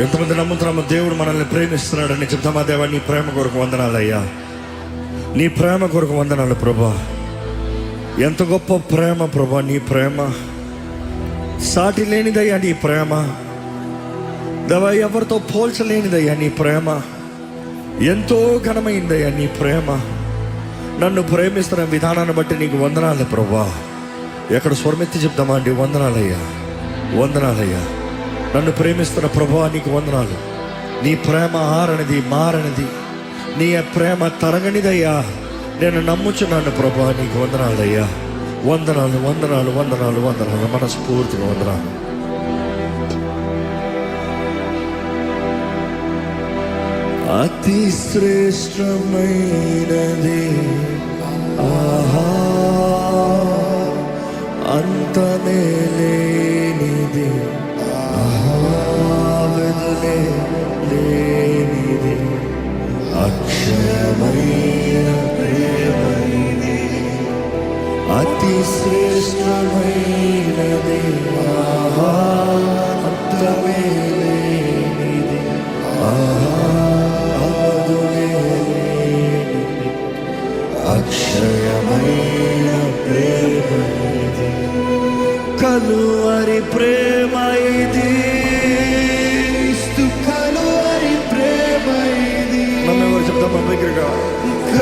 ఎంతమంది నమ్ముతున్నామో దేవుడు మనల్ని ప్రేమిస్తున్నాడని చెప్తామా దేవా? నీ ప్రేమ కొరకు వందనాలయ్యా. నీ ప్రేమ కొరకు వందనాలు ప్రభా. ఎంత గొప్ప ప్రేమ ప్రభా నీ ప్రేమ. సాటి లేనిదయ్యా నీ ప్రేమ. దేవా ఎవరితో పోల్చలేనిదయ్యా నీ ప్రేమ. ఎంతో ఘనమైందయ్యా నీ ప్రేమ. నన్ను ప్రేమిస్తున్న విధానాన్ని బట్టి నీకు వందనాలు ప్రభా. ఎక్కడ స్వరమెత్తి చెప్తామా అండి? వందనాలయ్యా. వందనాలయ్యా. నన్ను ప్రేమిస్తున్న ప్రభా నీకు వందనాలు. నీ ప్రేమ ఆరనిది మారనిది. నీ ప్రేమ తరగనిదయ్యా. నేను నమ్ముచున్నాను ప్రభా నీకు వందనాలయ్యా. వందనాలు వందనాలు వందనాలు వందనాలు. మనస్ఫూర్తిగా వందనాలు. అతి శ్రేష్టమైనది వెదులే లేనిది అక్షయమైన ప్రేమైది అతి శ్రేష్టమైనది ఆహా అంతమే లేనిది ఆహా అవధులే లేనిది అక్షయమైన ప్రేమ కలువరి ప్రేమ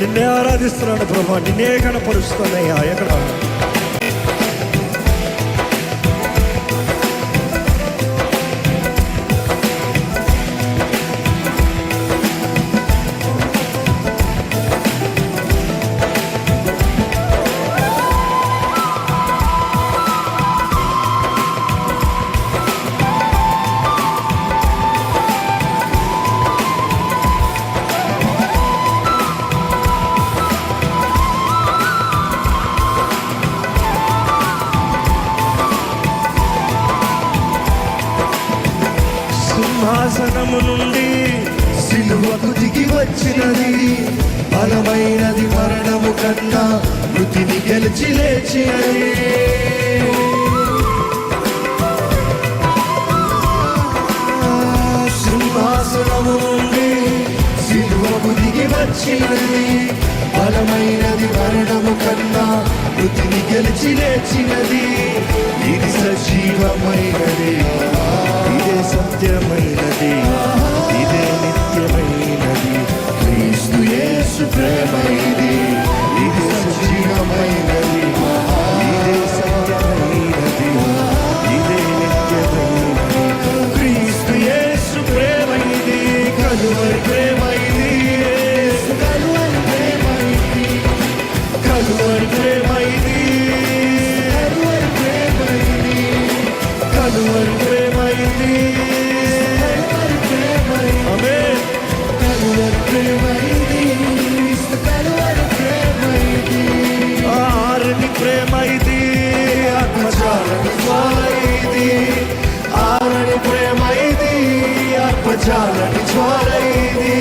నిన్నే ఆరాధిస్తున్నాను ప్రభా. నిన్నే కనపరుస్తున్నాయా ఎక్కడ నుండి సిలువకు దిగి వచ్చినది బలమైనది మరణము కన్నా మృతిని గెలిచి లేచి సింహాసనము నుండి సిలువకు దిగి వచ్చినది బలమైనది మరణము కన్నా మృతిని గెలిచి లేచినది. ఇది సజీవమైనది సత్యమైనది. ఇదే నిత్యమైనది. క్రీస్తు యేసు ప్రేమైనది. ఇది ఇది సజీవమైనది ఇదే సత్యమైనది. ఇదే నిత్యమైనది. క్రీస్తు యేసు ప్రేమైనది. కలువరి ప్రేమైనది. కలువరి ప్రేమైనది. కలువరి ప్రేమైనది. కలువరి ప్రేమైనది. కలువరి ఆరని ప్రేమ ఇది ఆత్మజాలని జ్వాల ఇది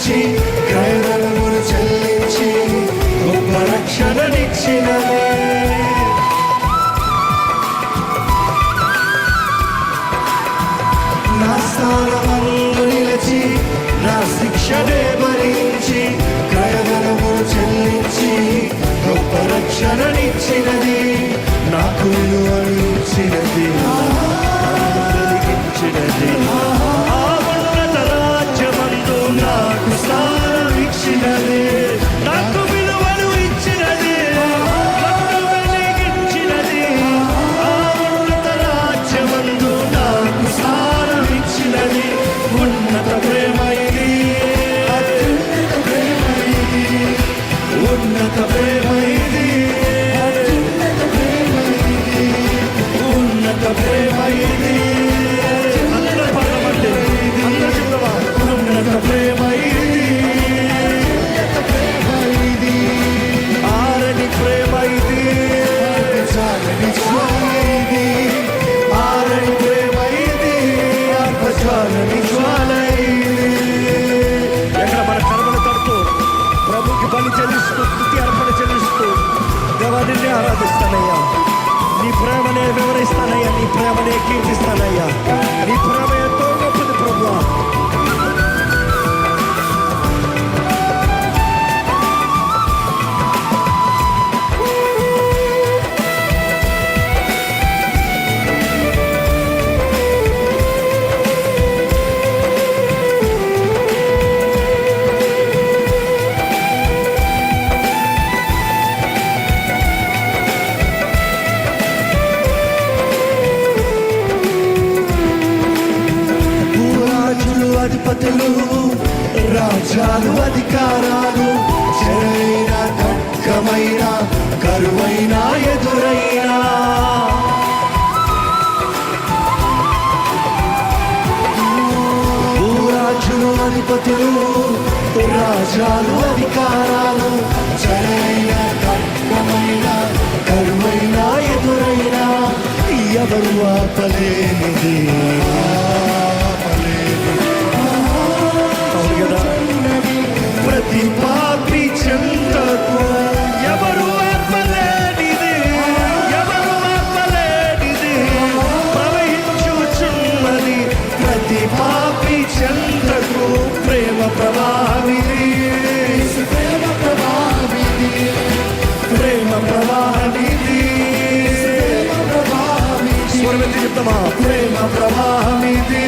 గురించి క్రయధనమును చెల్లించి గొప్ప రక్షణనిచ్చినదే నా స్థానమందు నిలిచి నా శిక్షనే భరించి క్రయధనమును చెల్లించి గొప్ప రక్షణనిచ్చినది. 嘿。రాజ్యాలు అధికారాలు చెరైన దక్కమైన కరువైన ఎదురైనా. భూరాజులు అధిపతులు రాజాలు అధికారాలు చెరైన దక్కమైన కరువైన ఎదురైనా ఎవరు ఆపలేనిది? వెలిగితమా ప్రేమ ప్రవాహమిది?